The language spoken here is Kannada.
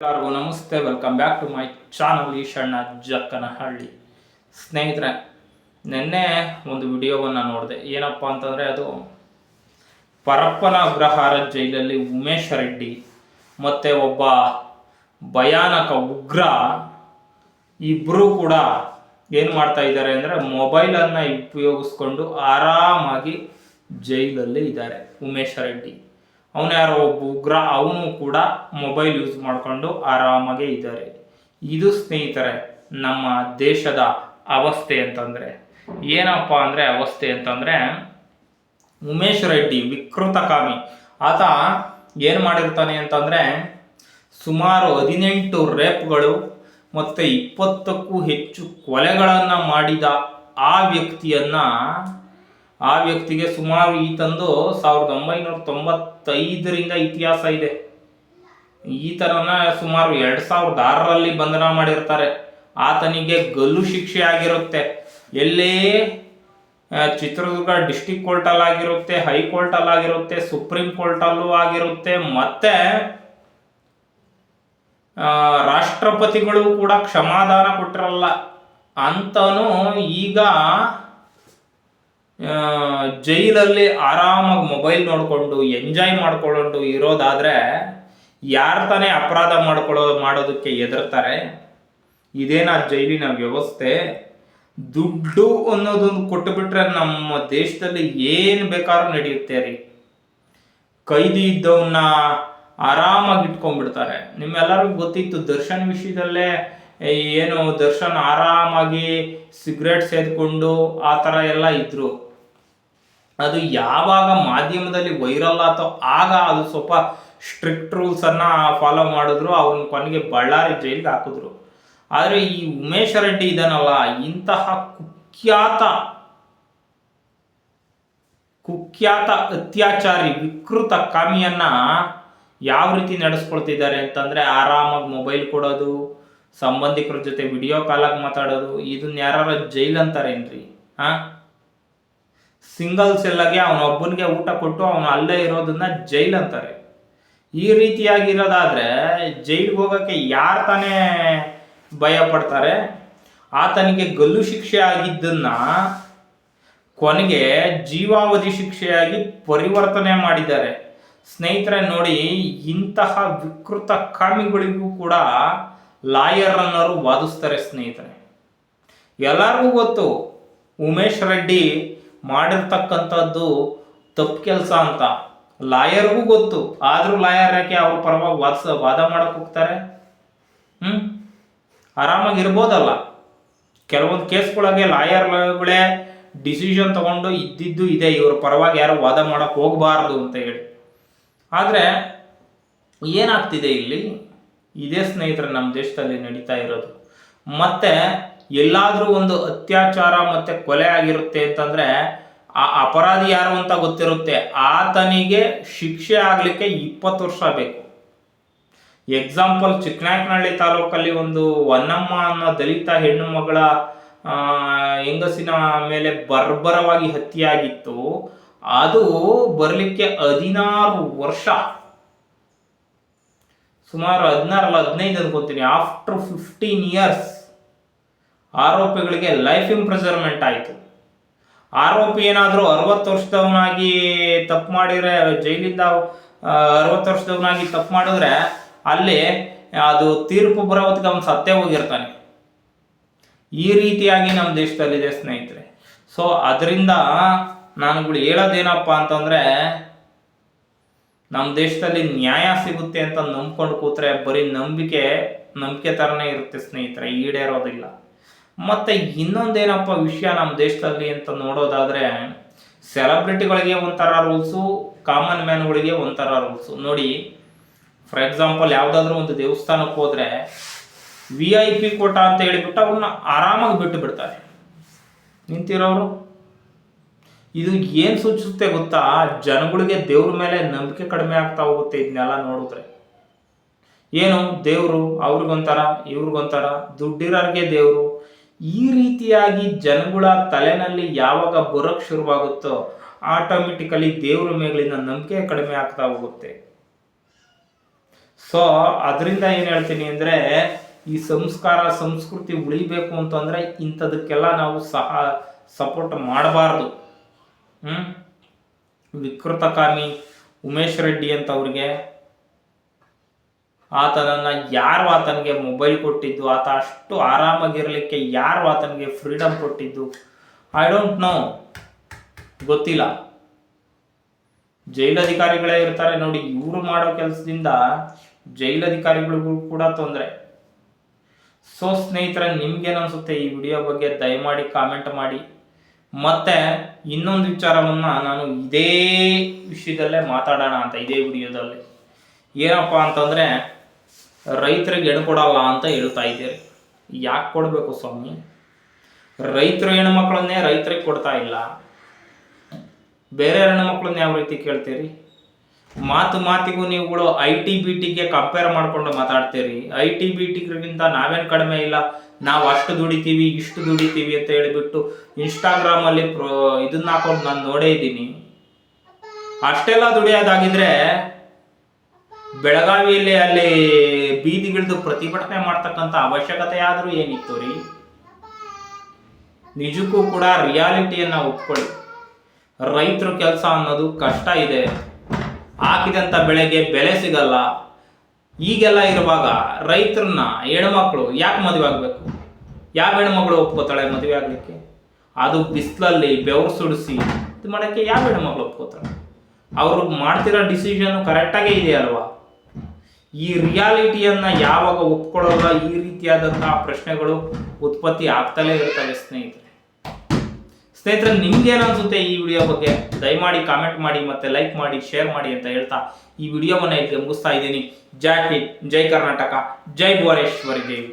ಎಲ್ಲರಿಗೂ ನಮಸ್ತೆ. Welcome back to my channel Eshanna Jakkanahalli. ಸ್ನೇಹಿತರೆ, ನಿನ್ನೆ ಒಂದು ವಿಡಿಯೋವನ್ನು ನೋಡಿದೆ. ಏನಪ್ಪ ಅಂತಂದರೆ, ಅದು ಪರಪ್ಪನ ಅಗ್ರಹಾರ ಜೈಲಲ್ಲಿ ಉಮೇಶ್ ರೆಡ್ಡಿ ಮತ್ತು ಒಬ್ಬ ಭಯಾನಕ ಉಗ್ರ ಇಬ್ಬರು ಕೂಡ ಏನು ಮಾಡ್ತಾ ಇದ್ದಾರೆ ಅಂದರೆ, ಮೊಬೈಲನ್ನು ಉಪಯೋಗಿಸ್ಕೊಂಡು ಆರಾಮಾಗಿ ಜೈಲಲ್ಲಿ ಇದ್ದಾರೆ ಉಮೇಶ್ ರೆಡ್ಡಿ. ಅವನು ಯಾರೋ ಒಬ್ಬ ಉಗ್ರ, ಅವನು ಕೂಡ ಮೊಬೈಲ್ ಯೂಸ್ ಮಾಡಿಕೊಂಡು ಆರಾಮಾಗೇ ಇದ್ದಾರೆ. ಇದು ಸ್ನೇಹಿತರೆ, ನಮ್ಮ ದೇಶದ ಅವಸ್ಥೆ ಅಂತಂದರೆ. ಏನಪ್ಪ ಅಂದರೆ ಅವಸ್ಥೆ ಅಂತಂದರೆ, ಉಮೇಶ್ ರೆಡ್ಡಿ ವಿಕೃತಕಾಮಿ. ಆತ ಏನು ಮಾಡಿರ್ತಾನೆ ಅಂತಂದರೆ, ಸುಮಾರು ಹದಿನೆಂಟು ರೇಪ್ಗಳು ಮತ್ತು ಇಪ್ಪತ್ತಕ್ಕೂ ಹೆಚ್ಚು ಕೊಲೆಗಳನ್ನು ಮಾಡಿದ ಆ ವ್ಯಕ್ತಿಯನ್ನು ಆ ವ್ಯಕ್ತಿಗೆ ಸುಮಾರು ಈತಂದು ಸಾವಿರದ ಒಂಬೈನೂರ ತೊಂಬತ್ತೈದರಿಂದ ಇತಿಹಾಸ ಇದೆ. ಈತನನ್ನ ಸುಮಾರು ಎರಡು ಸಾವಿರದ ಆರರಲ್ಲಿ ಬಂಧನ ಮಾಡಿರ್ತಾರೆ. ಆತನಿಗೆ ಗಲ್ಲು ಶಿಕ್ಷೆ ಆಗಿರುತ್ತೆ. ಎಲ್ಲೇ ಚಿತ್ರದುರ್ಗ ಡಿಸ್ಟಿಕ್ ಕೋರ್ಟಲ್ಲಿ ಆಗಿರುತ್ತೆ ಹೈಕೋರ್ಟಲ್ಲಿ ಆಗಿರುತ್ತೆ ಸುಪ್ರೀಂ ಕೋರ್ಟಲ್ಲೂ ಆಗಿರುತ್ತೆ. ಮತ್ತೆ ರಾಷ್ಟ್ರಪತಿಗಳು ಕೂಡ ಕ್ಷಮಾದಾನ ಕೊಟ್ಟಿರಲ್ಲ. ಅಂತನೂ ಈಗ ಜೈಲಲ್ಲಿ ಆರಾಮಾಗಿ ಮೊಬೈಲ್ ನೋಡಿಕೊಂಡು ಎಂಜಾಯ್ ಮಾಡ್ಕೊಂಡು ಇರೋದಾದರೆ ಯಾರು ತಾನೇ ಅಪರಾಧ ಮಾಡ್ಕೊಳ್ಳೋ, ಮಾಡೋದಕ್ಕೆ ಹೆದರ್ತಾರೆ. ಇದೇನ ಜೈಲಿನ ವ್ಯವಸ್ಥೆ. ದುಡ್ಡು ಅನ್ನೋದೊಂದು ಕೊಟ್ಟುಬಿಟ್ರೆ ನಮ್ಮ ದೇಶದಲ್ಲಿ ಏನು ಬೇಕಾದ್ರೂ ನಡೆಯುತ್ತೆ ರೀ. ಕೈದಿ ಇದ್ದವನ್ನ ಆರಾಮಾಗಿ ಇಟ್ಕೊಂಡ್ಬಿಡ್ತಾರೆ. ನಿಮ್ಮೆಲ್ಲರಿಗೂ ಗೊತ್ತಿತ್ತು, ದರ್ಶನ್ ವಿಷಯದಲ್ಲೇ ಏನು ದರ್ಶನ್ ಆರಾಮಾಗಿ ಸಿಗರೇಟ್ ಸೇದ್ಕೊಂಡು ಆ ಥರ ಎಲ್ಲ ಇದ್ರು. ಅದು ಯಾವಾಗ ಮಾಧ್ಯಮದಲ್ಲಿ ವೈರಲ್ ಆತೋ ಆಗ ಅದು ಸ್ವಲ್ಪ ಸ್ಟ್ರಿಕ್ಟ್ ರೂಲ್ಸ್ ಅನ್ನ ಫಾಲೋ ಮಾಡಿದ್ರು ಅವ್ರನ್ನ ಕೊನೆಗೆ ಬಳ್ಳಾರಿ ಜೈಲಿಗೆ ಹಾಕಿದ್ರು. ಆದರೆ ಈ ಉಮೇಶ್ ರೆಡ್ಡಿ ಇದನ್ನಲ್ಲ ಇಂತಹ ಕುಖ್ಯಾತ ಕುಖ್ಯಾತ ಅತ್ಯಾಚಾರಿ ವಿಕೃತ ಕಾಮಿಯನ್ನ ಯಾವ ರೀತಿ ನಡೆಸ್ಕೊಳ್ತಿದ್ದಾರೆ ಅಂತಂದ್ರೆ ಆರಾಮಾಗಿ ಮೊಬೈಲ್ ಕೊಡೋದು, ಸಂಬಂಧಿಕರ ಜೊತೆ ವಿಡಿಯೋ ಕಾಲಾಗಿ ಮಾತಾಡೋದು, ಇದನ್ನ ಯಾರು ಜೈಲ್ ಅಂತಾರೇನ್ರಿ? ಹಾ ಸಿಂಗಲ್ ಸೆಲ್ಲಾಗೆ ಅವನೊಬ್ಬನಿಗೆ ಊಟ ಕೊಟ್ಟು ಅವನು ಅಲ್ಲೇ ಇರೋದನ್ನ ಜೈಲ್ ಅಂತಾರೆ. ಈ ರೀತಿಯಾಗಿರೋದಾದ್ರೆ ಜೈಲಿಗೆ ಹೋಗೋಕ್ಕೆ ಯಾರು ತಾನೇ ಭಯ ಪಡ್ತಾರೆ? ಆತನಿಗೆ ಗಲ್ಲು ಶಿಕ್ಷೆ ಆಗಿದ್ದನ್ನ ಕೊನೆಗೆ ಜೀವಾವಧಿ ಶಿಕ್ಷೆಯಾಗಿ ಪರಿವರ್ತನೆ ಮಾಡಿದ್ದಾರೆ. ಸ್ನೇಹಿತರೆ, ನೋಡಿ, ಇಂತಹ ವಿಕೃತ ಕಾಮಿಗಳಿಗೂ ಕೂಡ ಲಾಯರ್ ಅನ್ನೋರು ವಾದಿಸ್ತಾರೆ ಸ್ನೇಹಿತರೆ. ಎಲ್ಲರಿಗೂ ಗೊತ್ತು, ಉಮೇಶ್ ರೆಡ್ಡಿ ಮಾಡಿರ್ತಕ್ಕಂಥದ್ದು ತಪ್ಪು ಕೆಲಸ ಅಂತ. ಲಾಯರ್ಗೂ ಗೊತ್ತು. ಆದರೂ ಲಾಯರ್ ಯಾಕೆ ಅವ್ರ ಪರವಾಗಿ ವಾದ ವಾದ ಮಾಡಕ್ಕೆ ಹೋಗ್ತಾರೆ? ಹ್ಞೂ ಆರಾಮಾಗಿ ಇರ್ಬೋದಲ್ಲ ಕೆಲವೊಂದು ಕೇಸ್ಗಳಿಗೆ ಲಾಯರ್ಗಳೇ ಡಿಸಿಷನ್ ತಗೊಂಡು ಇದ್ದಿದ್ದು ಇದೆ. ಇವ್ರ ಪರವಾಗಿ ಯಾರು ವಾದ ಮಾಡಕ್ಕೆ ಹೋಗಬಾರ್ದು ಅಂತ ಹೇಳಿ. ಆದರೆ ಏನಾಗ್ತಿದೆ ಇಲ್ಲಿ? ಇದೇ ಸ್ನೇಹಿತರೆ ನಮ್ಮ ದೇಶದಲ್ಲಿ ನಡೀತಾ ಇರೋದು. ಮತ್ತೆ ಎಲ್ಲಾದ್ರೂ ಒಂದು ಅತ್ಯಾಚಾರ ಮತ್ತು ಕೊಲೆ ಆಗಿರುತ್ತೆ ಅಂತಂದರೆ ಆ ಅಪರಾಧಿ ಯಾರು ಅಂತ ಗೊತ್ತಿರುತ್ತೆ. ಆತನಿಗೆ ಶಿಕ್ಷೆ ಆಗಲಿಕ್ಕೆ ಇಪ್ಪತ್ತು ವರ್ಷ ಬೇಕು. ಎಕ್ಸಾಂಪಲ್ ಚಿಕ್ಕನಾಯಕನಹಳ್ಳಿ ತಾಲೂಕಲ್ಲಿ ಒಂದು ಹೊನ್ನಮ್ಮ ಅನ್ನೋ ದಲಿತ ಹೆಣ್ಣು ಮಗಳ ಹೆಂಗಸಿನ ಮೇಲೆ ಬರ್ಬರವಾಗಿ ಹತ್ಯೆಯಾಗಿತ್ತು. ಅದು ಬರಲಿಕ್ಕೆ ಹದಿನಾರು ವರ್ಷ. ಸುಮಾರು ಹದಿನಾರಲ್ಲ, ಹದಿನೈದು ಅನ್ಕೋತೀನಿ ಆಫ್ಟರ್ ಫಿಫ್ಟೀನ್ ಇಯರ್ಸ್ ಆರೋಪಿಗಳಿಗೆ ಲೈಫ್ ಇಂಪ್ರಿಸರ್ಮೆಂಟ್ ಆಯಿತು. ಆರೋಪಿ ಏನಾದರೂ ಅರವತ್ತು ವರ್ಷದವನಾಗಿ ತಪ್ಪು ಮಾಡಿದರೆ, ಜೈಲಿಂದ ಅರವತ್ತು ವರ್ಷದವನಾಗಿ ತಪ್ಪು ಮಾಡಿದ್ರೆ ಅಲ್ಲಿ ಅದು ತೀರ್ಪು ಬರೋದಕ್ಕೆ ಅವನು ಸತ್ತೇ ಹೋಗಿರ್ತಾನೆ. ಈ ರೀತಿಯಾಗಿ ನಮ್ಮ ದೇಶದಲ್ಲಿದೆ ಸ್ನೇಹಿತರೆ. ಸೊ ಅದರಿಂದ ನಾನುಗಳು ಹೇಳೋದೇನಪ್ಪ ಅಂತಂದರೆ, ನಮ್ಮ ದೇಶದಲ್ಲಿ ನ್ಯಾಯ ಸಿಗುತ್ತೆ ಅಂತ ನಂಬ್ಕೊಂಡು ಕೂತ್ರೆ ಬರೀ ನಂಬಿಕೆ ನಂಬಿಕೆ ಥರನೇ ಇರುತ್ತೆ ಸ್ನೇಹಿತರೆ. ಈಡೇರೋದಿಲ್ಲ. ಮತ್ತೆ ಇನ್ನೊಂದೇನಪ್ಪ ವಿಷಯ ನಮ್ಮ ದೇಶದಲ್ಲಿ ಅಂತ ನೋಡೋದಾದ್ರೆ ಸೆಲೆಬ್ರಿಟಿಗಳಿಗೆ ಒಂಥರ ರೂಲ್ಸು ಕಾಮನ್ ಮ್ಯಾನ್ಗಳಿಗೆ ಒಂಥರ ರೂಲ್ಸು ನೋಡಿ ಫಾರ್ ಎಕ್ಸಾಂಪಲ್ ಯಾವುದಾದ್ರೂ ಒಂದು ದೇವಸ್ಥಾನಕ್ಕೆ ಹೋದ್ರೆ ವಿ ಐ ಪಿ ಕೋಟ ಅಂತ ಹೇಳಿಬಿಟ್ಟು ಅವ್ರನ್ನ ಆರಾಮಾಗಿ ಬಿಟ್ಟು ಬಿಡ್ತಾರೆ. ನಿಂತಿರೋರು? ಇದು ಏನು ಸೂಚಿಸುತ್ತೆ ಗೊತ್ತಾ? ಜನಗಳಿಗೆ ದೇವ್ರ ಮೇಲೆ ನಂಬಿಕೆ ಕಡಿಮೆ ಆಗ್ತಾ ಹೋಗುತ್ತೆ ಇದನ್ನೆಲ್ಲ ನೋಡಿದ್ರೆ. ಏನು? ದೇವರು, ಅವ್ರಿಗೊಂಥರ, ಇವ್ರಿಗೊಂಥರ, ದುಡ್ಡಿರೋರಿಗೆ ದೇವರು ಈ ರೀತಿಯಾಗಿ ಜನಗಳ ತಲೆನಲ್ಲಿ ಯಾವಾಗ ಬರೋಕ್ಕೆ ಶುರುವಾಗುತ್ತೋ ಆಟೋಮೆಟಿಕಲಿ ದೇವ್ರ ಮೇಲಿನ ನಂಬಿಕೆ ಕಡಿಮೆ ಆಗ್ತಾ ಹೋಗುತ್ತೆ. ಸೊ ಅದರಿಂದ ಏನು ಹೇಳ್ತೀನಿ ಅಂದರೆ, ಈ ಸಂಸ್ಕಾರ, ಸಂಸ್ಕೃತಿ ಉಳಿಬೇಕು ಅಂತಂದರೆ ಇಂಥದಕ್ಕೆಲ್ಲ ನಾವು ಸಹ ಸಪೋರ್ಟ್ ಮಾಡಬಾರ್ದು. ಹ್ಞೂ ವಿಕೃತಕಾಮಿ ಉಮೇಶ್ ರೆಡ್ಡಿ ಅಂತ ಅವ್ರಿಗೆ ಆತನನ್ನ ಯಾರು ಆತನಿಗೆ ಮೊಬೈಲ್ ಕೊಟ್ಟಿದ್ದು, ಆತ ಅಷ್ಟು ಆರಾಮಾಗಿರಲಿಕ್ಕೆ ಯಾರು ಆತನಿಗೆ ಫ್ರೀಡಮ್ ಕೊಟ್ಟಿದ್ದು? ಐ ಡೋಂಟ್ ನೋ ಗೊತ್ತಿಲ್ಲ. ಜೈಲಧಿಕಾರಿಗಳೇ ಇರ್ತಾರೆ ನೋಡಿ, ಇವರು ಮಾಡೋ ಕೆಲಸದಿಂದ ಜೈಲಧಿಕಾರಿಗಳಿಗೂ ಕೂಡ ತೊಂದರೆ. ಸೊ ಸ್ನೇಹಿತರೆ ನಿಮ್ಗೇನು ಅನ್ಸುತ್ತೆ ಈ ವಿಡಿಯೋ ಬಗ್ಗೆ ದಯಮಾಡಿ ಕಾಮೆಂಟ್ ಮಾಡಿ. ಮತ್ತೆ ಇನ್ನೊಂದು ವಿಚಾರವನ್ನ ನಾನು ಇದೇ ವಿಷಯದಲ್ಲೇ ಮಾತಾಡೋಣ ಅಂತ, ಇದೇ ವಿಡಿಯೋದಲ್ಲಿ. ಏನಪ್ಪ ಅಂತಂದ್ರೆ ರೈತರಿಗೆ ಹೆಣ್ಣು ಕೊಡಲ್ಲ ಅಂತ ಹೇಳ್ತಾ ಇದ್ದೀರಿ. ಯಾಕೆ ಕೊಡಬೇಕು ಸ್ವಾಮಿ? ರೈತರು ಹೆಣ್ಮಕ್ಳನ್ನೇ ರೈತರಿಗೆ ಕೊಡ್ತಾ ಇಲ್ಲ. ಬೇರೆ ಹೆಣ್ಮಕ್ಳನ್ನ ಯಾವ ರೀತಿ ಕೇಳ್ತೀರಿ? ಮಾತು ಮಾತಿಗೂ ನೀವುಗಳು ಐ ಟಿ ಬಿ ಟಿಗೆ ಕಂಪೇರ್ ಮಾಡಿಕೊಂಡು ಮಾತಾಡ್ತೀರಿ. ಐ ಟಿ ಬಿ ಟಿಗಿಂತ ನಾವೇನು ಕಡಿಮೆ ಇಲ್ಲ. ನಾವು ಅಷ್ಟು ದುಡಿತೀವಿ, ಇಷ್ಟು ದುಡಿತೀವಿ ಅಂತ ಹೇಳಿಬಿಟ್ಟು ಇನ್ಸ್ಟಾಗ್ರಾಮಲ್ಲಿ ಪ್ರೋ ಇದನ್ನ ಹಾಕೊಂಡು ನಾನು ನೋಡೇ ಇದ್ದೀನಿ. ಅಷ್ಟೆಲ್ಲ ದುಡಿಯೋದಾಗಿದ್ರೆ ಬೆಳಗಾವಿಯಲ್ಲಿ ಅಲ್ಲಿ ಬೀದಿಗಿಳಿದು ಪ್ರತಿಭಟನೆ ಮಾಡ್ತಕ್ಕಂಥ ಅವಶ್ಯಕತೆ ಆದರೂ ಏನಿತ್ತು ರೀ? ನಿಜಕ್ಕೂ ಕೂಡ ರಿಯಾಲಿಟಿಯನ್ನ ಒಪ್ಕೊಳ್ಳಿ. ರೈತರು ಕೆಲಸ ಅನ್ನೋದು ಕಷ್ಟ ಇದೆ. ಹಾಕಿದಂಥ ಬೆಳೆಗೆ ಬೆಲೆ ಸಿಗಲ್ಲ. ಈಗೆಲ್ಲ ಇರುವಾಗ ರೈತರನ್ನ ಹೆಣ್ಮಕ್ಳು ಯಾಕೆ ಮದುವೆ ಆಗಬೇಕು? ಯಾವ ಹೆಣ್ಮಗಳು ಒಪ್ಕೋತಾಳೆ ಮದುವೆ ಆಗಲಿಕ್ಕೆ? ಅದು ಬಿಸಿಲಲ್ಲಿ ಬೆವರು ಸುಡಿಸಿ ಇದು ಮಾಡೋಕ್ಕೆ ಯಾವ ಹೆಣ್ಮಗಳು ಒಪ್ಕೋತಾಳೆ? ಅವರು ಮಾಡ್ತಿರೋ ಡಿಸಿಷನ್ ಕರೆಕ್ಟಾಗೇ ಇದೆಯಲ್ವಾ? ಈ ರಿಯಾಲಿಟಿಯನ್ನ ಯಾವಾಗ ಒಪ್ಕೊಳ್ಳೋಲ್ಲ ಈ ರೀತಿಯಾದಂತಹ ಪ್ರಶ್ನೆಗಳು ಉತ್ಪತ್ತಿ ಆಗ್ತಲೇ ಇರ್ತವೆ ಸ್ನೇಹಿತರೆ. ಸ್ನೇಹಿತರೆ, ನಿಮ್ಗೆ ಏನನ್ಸುತ್ತೆ ಈ ವಿಡಿಯೋ ಬಗ್ಗೆ ದಯಮಾಡಿ ಕಾಮೆಂಟ್ ಮಾಡಿ ಮತ್ತೆ ಲೈಕ್ ಮಾಡಿ ಶೇರ್ ಮಾಡಿ ಅಂತ ಹೇಳ್ತಾ ಈ ವಿಡಿಯೋವನ್ನ ಇಲ್ಲಿ ಮುಗಿಸ್ತಾ ಇದ್ದೀನಿ. ಜೈ ಹಿಂದ್, ಜೈ ಕರ್ನಾಟಕ, ಜೈ ಭುವನೇಶ್ವರಿ ದೇವಿ.